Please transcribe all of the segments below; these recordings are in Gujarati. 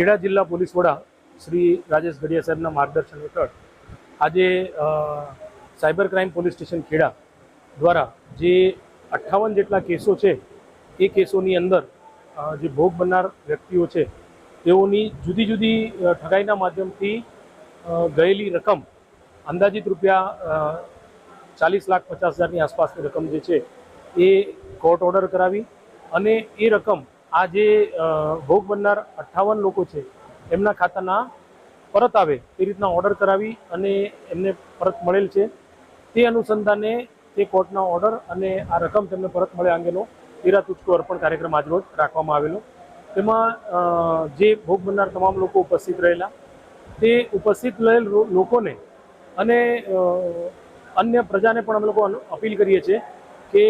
ખેડા જિલ્લા પોલીસ વડા શ્રી રાજેશ ગઢિયા સાહેબના માર્ગદર્શન હેઠળ આજે cyber crime police station Kheda દ્વારા જે અઠ્ઠાવન જેટલા કેસો છે, એ કેસોની અંદર જે ભોગ બનનાર વ્યક્તિઓ છે, તેઓની જુદી જુદી ઠગાઈના માધ્યમથી ગયેલી રકમ અંદાજિત રૂપિયા ચાલીસ લાખ પચાસ હજારની આસપાસની રકમ જે છે, એ કોર્ટ ઓર્ડર કરાવી અને એ રકમ આ જે ભોગ બનનાર અઠ્ઠાવન લોકો છે, એમના ખાતાના પરત આવે એ રીતના ઓર્ડર કરાવી અને એમને પરત મળેલ છે. તે અનુસંધાને તે કોર્ટના ઓર્ડર અને આ રકમ તેમને પરત મળે અંગેનો ઈરા તૂટકો અર્પણ કાર્યક્રમ આજરોજ રાખવામાં આવેલો. તેમાં જે ભોગ બનનાર તમામ લોકો ઉપસ્થિત રહેલા, તે ઉપસ્થિત રહેલ લોકોને અને અન્ય પ્રજાને પણ અમે લોકો અપીલ કરીએ છીએ કે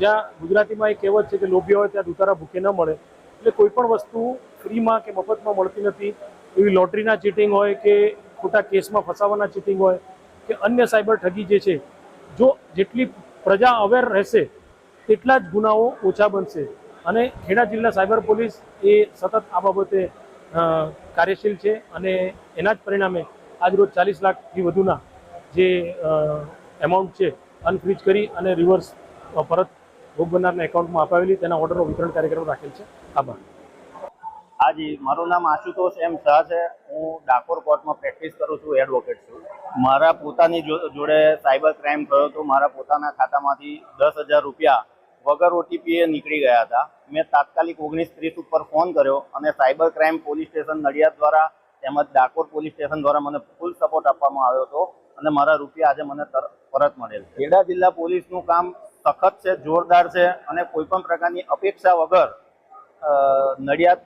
જ્યાં ગુજરાતીમાં એક કહેવત છે કે લોભી હોય ત્યાં દુતારા ભૂખે ન મળે. એટલે કોઈ પણ વસ્તુ ફ્રીમાં કે મફતમાં મળતી નથી. એવી લોટરીના ચીટિંગ હોય કે ખોટા કેસમાં ફસાવાના ચીટિંગ હોય કે અન્ય સાયબર ઠગી જે છે, જો જેટલી પ્રજા અવેર રહેશે, તેટલા જ ગુનાઓ ઓછા બનશે. અને ખેડા જિલ્લા સાયબર પોલીસ એ સતત આ બાબતે કાર્યશીલ છે અને એના જ પરિણામે આજરોજ ચાલીસ લાખથી વધુના જે એમાઉન્ટ છે અનફ્રીજ કરી અને રિવર્સ પરત ભોગ એકાઉન્ટમાં અપાવેલી તેના ઓર્ડરનો વિતરણ કાર્યક્રમ રાખેલ છે. આભાર. હાજી, મારું નામ આશુતોષ એમ શાહ છે. હું ડાકોર કોર્ટમાં પ્રેક્ટિસ કરું છું એડવોકેટ છું. મારા પોતાની જોડે સાયબર ક્રાઇમ થયો હતો મારા પોતાના ખાતામાંથી દસ હજાર રૂપિયા વગર ઓટીપી એ નીકળી ગયા હતા. મેં તાત્કાલિક ઓગણીસ ત્રીસ ઉપર ફોન કર્યો અને cyber crime police station Nadiad દ્વારા તેમજ ડાકોર પોલીસ સ્ટેશન દ્વારા મને ફૂલ સપોર્ટ આપવામાં આવ્યો હતો અને મારા રૂપિયા આજે મને પરત મળેલ ખેડા જિલ્લા પોલીસનું કામ સખત છે, જોરદાર છે અને કોઈ પણ પ્રકારની અપેક્ષા વગર નડિયાદ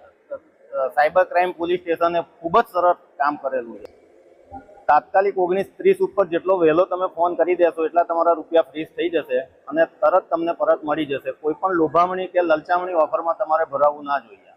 સાયબર ક્રાઇમ પોલીસ સ્ટેશને ખૂબ જ સરળ કામ કરેલું છે. તાત્કાલિક ઓગણીસ ત્રીસ ઉપર જેટલો વહેલો તમે ફોન કરી દેશો એટલા તમારા રૂપિયા ફ્રીઝ થઈ જશે અને તરત તમને પરત મળી જશે. કોઈ પણ લોભામણી કે લલચામણી ઓફરમાં તમારે ભરાવવું ના જોઈએ.